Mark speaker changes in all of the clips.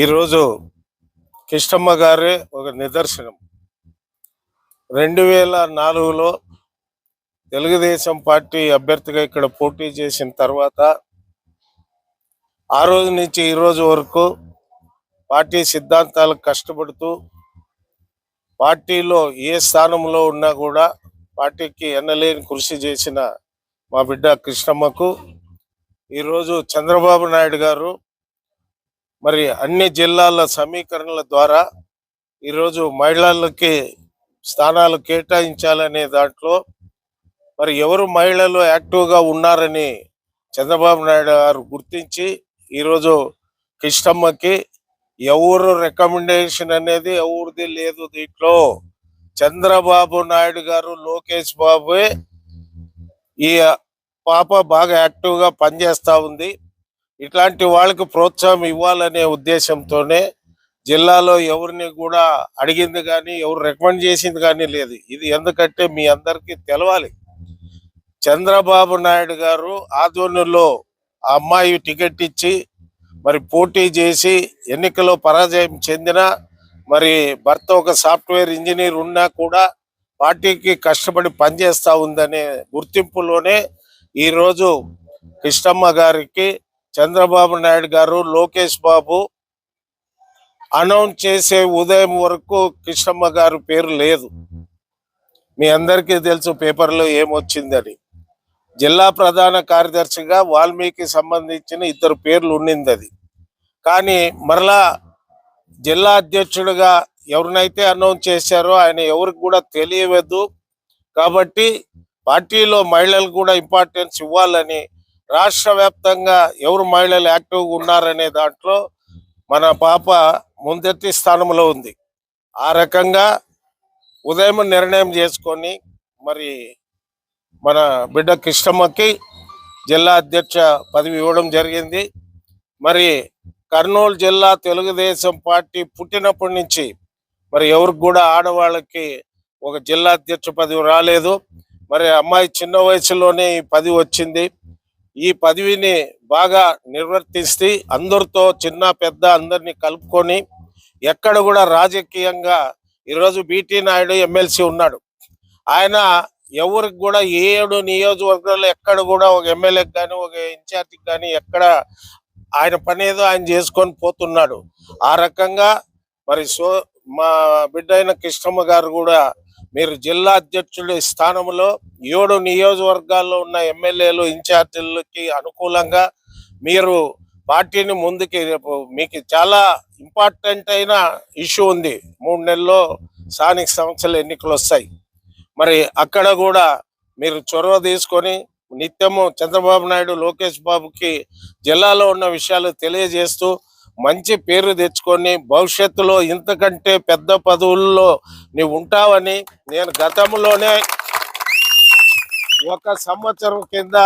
Speaker 1: ఈరోజు కిష్టమ్మ గారే ఒక నిదర్శనం. రెండు వేల నాలుగులో తెలుగుదేశం పార్టీ అభ్యర్థిగా ఇక్కడ పోటీ చేసిన తర్వాత ఆ రోజు నుంచి ఈ రోజు వరకు పార్టీ సిద్ధాంతాలకు కష్టపడుతూ పార్టీలో ఏ స్థానంలో ఉన్నా కూడా పార్టీకి ఎన్నలేని కృషి చేసిన మా బిడ్డ కృష్ణమ్మకు. ఈరోజు చంద్రబాబు నాయుడు గారు మరి అన్ని జిల్లాల సమీకరణల ద్వారా ఈరోజు మహిళలకి స్థానాలు కేటాయించాలనే దాంట్లో మరి ఎవరు మహిళలు యాక్టివ్గా ఉన్నారని చంద్రబాబు నాయుడు గారు గుర్తించి ఈరోజు కిష్టమ్మకి ఎవరు రికమెండేషన్ అనేది ఎవరిది లేదు దీంట్లో. చంద్రబాబు నాయుడు గారు లోకేష్ బాబు ఈ పాప బాగా యాక్టివ్గా పనిచేస్తూ ఉంది. ఇట్లాంటి వాళ్ళకి ప్రోత్సాహం ఇవ్వాలనే ఉద్దేశంతోనే జిల్లాలో ఎవరిని కూడా అడిగింది కానీ ఎవరు రికమెండ్ చేసింది కానీ లేదు. ఇది ఎందుకంటే మీ అందరికీ తెలవాలి. చంద్రబాబు నాయుడు గారు ఆధ్వర్యంలో ఆ అమ్మాయి టికెట్ ఇచ్చి మరి పోటీ చేసి ఎన్నికలో పరాజయం చెందిన మరి భర్త ఒక సాఫ్ట్వేర్ ఇంజనీర్ ఉన్నా కూడా పార్టీకి కష్టపడి పనిచేస్తూ ఉందనే గుర్తింపులోనే ఈరోజు కృష్ణమ్మ గారికి చంద్రబాబు నాయుడు గారు లోకేష్ బాబు అనౌన్స్ చేసే ఉదయం వరకు కృష్ణమ్మ గారు పేరు లేదు. మీ అందరికీ తెలుసు పేపర్లో ఏమొచ్చిందని. జిల్లా ప్రధాన కార్యదర్శిగా వాల్మీకి సంబంధించిన ఇద్దరు పేర్లు ఉండింది అది కానీ మరలా జిల్లా అధ్యక్షుడిగా ఎవరినైతే అనౌన్స్ చేశారో ఆయన ఎవరికి కూడా తెలియవద్దు. కాబట్టి పార్టీలో మహిళలకు కూడా ఇంపార్టెన్స్ ఇవ్వాలని రాష్ట్ర వ్యాప్తంగా ఎవరు మహిళలు యాక్టివ్గా ఉన్నారనే దాంట్లో మన పాప ముందెత్తి స్థానంలో ఉంది. ఆ రకంగా ఉదయం నిర్ణయం చేసుకొని మరి మన బిడ్డ కృష్ణమ్మకి జిల్లా అధ్యక్ష పదవి ఇవ్వడం జరిగింది. మరి కర్నూలు జిల్లా తెలుగుదేశం పార్టీ పుట్టినప్పటి నుంచి మరి ఎవరికి కూడా ఆడవాళ్ళకి ఒక జిల్లా అధ్యక్ష పదవి రాలేదు. మరి అమ్మాయి చిన్న వయసులోనే ఈ పదవి వచ్చింది. ఈ పదవిని బాగా నిర్వర్తిస్తే అందరితో చిన్న పెద్ద అందరినీ కలుపుకొని ఎక్కడ కూడా రాజకీయంగా ఈరోజు బీటీ నాయుడు ఎమ్మెల్సీ ఉన్నాడు. ఆయన ఎవరికి కూడా ఏడు నియోజకవర్గాల్లో ఎక్కడ కూడా ఒక ఎమ్మెల్యేకి కానీ ఒక ఇన్ఛార్జికి కానీ ఎక్కడ ఆయన పని ఏదో ఆయన చేసుకొని పోతున్నాడు. ఆ రకంగా మరి సో మా బిడ్డ అయిన కృష్ణమ్మ గారు కూడా మీరు జిల్లా అధ్యక్షుడి స్థానంలో ఏడు నియోజకవర్గాల్లో ఉన్న ఎమ్మెల్యేలు ఇన్ఛార్జీలకి అనుకూలంగా మీరు పార్టీని ముందుకి రేపు మీకు చాలా ఇంపార్టెంట్ అయిన ఇష్యూ ఉంది. మూడు నెలల్లో స్థానిక సంస్థల ఎన్నికలు వస్తాయి. మరి అక్కడ కూడా మీరు చొరవ తీసుకొని నిత్యము చంద్రబాబు నాయుడు లోకేష్ బాబుకి జిల్లాలో ఉన్న విషయాలు తెలియజేస్తూ మంచి పేరు తెచ్చుకొని భవిష్యత్తులో ఇంతకంటే పెద్ద పదవుల్లో నీవు ఉంటావని నేను గతంలోనే ఒక సంవత్సరం కింద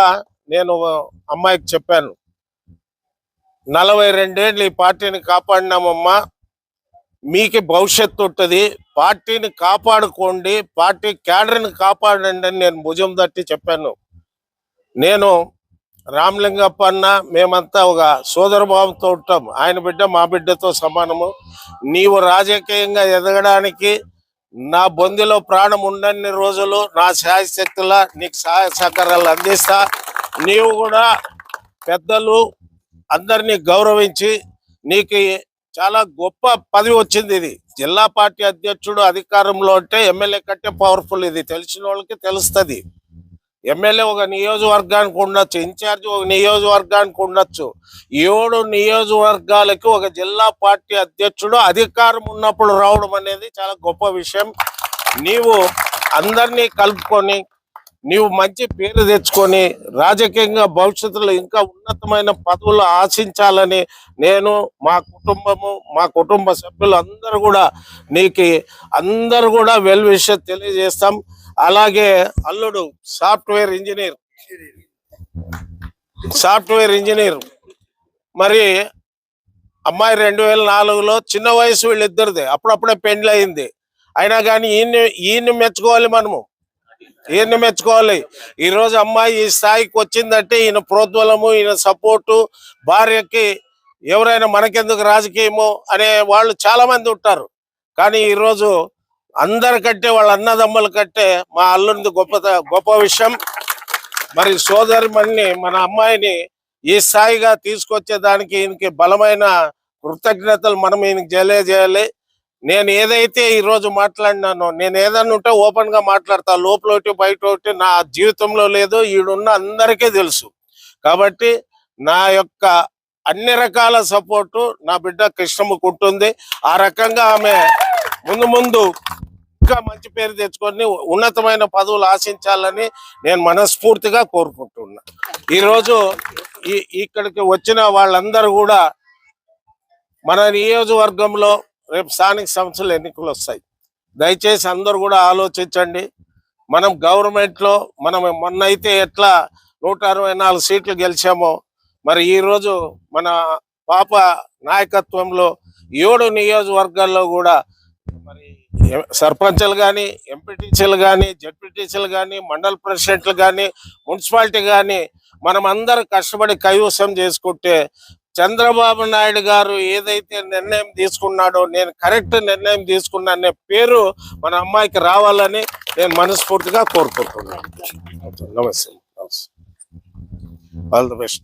Speaker 1: నేను అమ్మాయికి చెప్పాను. నలభై రెండేళ్ళు ఈ పార్టీని కాపాడినామమ్మా. మీకు భవిష్యత్తు ఉంటుంది. పార్టీని కాపాడుకోండి. పార్టీ క్యాడర్ని కాపాడండి అని నేను భుజం తట్టి చెప్పాను. నేను రామలింగప్ప అన్న మేమంతా ఒక సోదరభావంతో ఉంటాం. ఆయన బిడ్డ మా బిడ్డతో సమానము. నీవు రాజకీయంగా ఎదగడానికి నా బొందిలో ప్రాణం ఉండని రోజులు నా శాయశక్తుల నీకు సహాయ సహకారాలు అందిస్తా. నీవు కూడా పెద్దలు అందరినీ గౌరవించి నీకు చాలా గొప్ప పదవి వచ్చింది ఇది. జిల్లా పార్టీ అధ్యక్షుడు అధికారంలో అంటే ఎమ్మెల్యే కంటే పవర్ఫుల్ ఇది. తెలిసిన వాళ్ళకి తెలుస్తుంది. ఎమ్మెల్యే ఒక నియోజకవర్గానికి ఉండొచ్చు ఇన్ఛార్జ్ ఒక నియోజకవర్గానికి ఉండొచ్చు. ఏడు నియోజకవర్గాలకి ఒక జిల్లా పార్టీ అధ్యక్షుడు అధికారం ఉన్నప్పుడు రావడం అనేది చాలా గొప్ప విషయం. నీవు అందరినీ కలుపుకొని నీవు మంచి పేరు తెచ్చుకొని రాజకీయంగా భవిష్యత్తులో ఇంకా ఉన్నతమైన పదవులు ఆశించాలని నేను మా కుటుంబము మా కుటుంబ సభ్యులు అందరూ కూడా నీకు అందరూ కూడా వెల్ విషయం తెలియజేస్తాం. అలాగే అల్లుడు సాఫ్ట్వేర్ ఇంజనీర్. Software engineer. మరి అమ్మాయి రెండు వేల నాలుగులో చిన్న వయసు వీళ్ళిద్దరిది. అప్పుడప్పుడే పెండ్లి అయింది. అయినా కానీ ఈయన్ని ఈయన్ని మెచ్చుకోవాలి మనము. ఈయన్ని మెచ్చుకోవాలి. ఈ రోజు అమ్మాయి ఈ స్థాయికి వచ్చిందంటే ఈయన ప్రోద్బలము ఈయన సపోర్టు భార్యకి ఎవరైనా మనకెందుకు రాజకీయము అనే వాళ్ళు చాలా మంది ఉంటారు. కానీ ఈరోజు అందరు కట్టే వాళ్ళ అన్నదమ్ముల కట్టే మా అల్లుంది గొప్ప గొప్ప విషయం. మరి సోదరి మన్ని మన అమ్మాయిని ఈ స్థాయిగా తీసుకొచ్చేదానికి ఈయనకి బలమైన కృతజ్ఞతలు మనం ఈయనకి తెలియజేయాలి. నేను ఏదైతే ఈ రోజు మాట్లాడినానో నేను ఏదన్నా ఉంటే ఓపెన్గా మాట్లాడతా. లోపల ఒకటి బయట ఒకటి నా జీవితంలో లేదు ఈడున్న అందరికీ తెలుసు. కాబట్టి నా యొక్క అన్ని రకాల సపోర్టు నా బిడ్డ కృష్ణమ్మకు ఉంటుంది ఆ రకంగా ఆమె ముందు ముందు ఇంకా మంచి పేరు తెచ్చుకొని ఉన్నతమైన పదవులు ఆశించాలని నేను మనస్ఫూర్తిగా కోరుకుంటున్నా. ఈరోజు ఈ ఇక్కడికి వచ్చిన వాళ్ళందరూ కూడా మన నియోజకవర్గంలో రేపు స్థానిక సంస్థలు ఎన్నికలు వస్తాయి. దయచేసి అందరూ కూడా ఆలోచించండి. మనం గవర్నమెంట్లో మనం మొన్న అయితే ఎట్లా నూట అరవై నాలుగు సీట్లు గెలిచామో మరి ఈరోజు మన పాప నాయకత్వంలో ఏడు నియోజకవర్గాల్లో కూడా మరి సర్పంచులు కానీ ఎంపీటీసీలు కానీ జడ్పీటీసీలు కానీ మండల ప్రెసిడెంట్లు కానీ మున్సిపాలిటీ కానీ మనం అందరం కష్టపడి కైవసం చేసుకుంటే చంద్రబాబు నాయుడు గారు ఏదైతే నిర్ణయం తీసుకున్నాడో నేను కరెక్ట్ నిర్ణయం తీసుకున్నా అనే పేరు మన అమ్మాయికి రావాలని నేను మనస్ఫూర్తిగా కోరుకుంటున్నాను. నమస్తే. All the best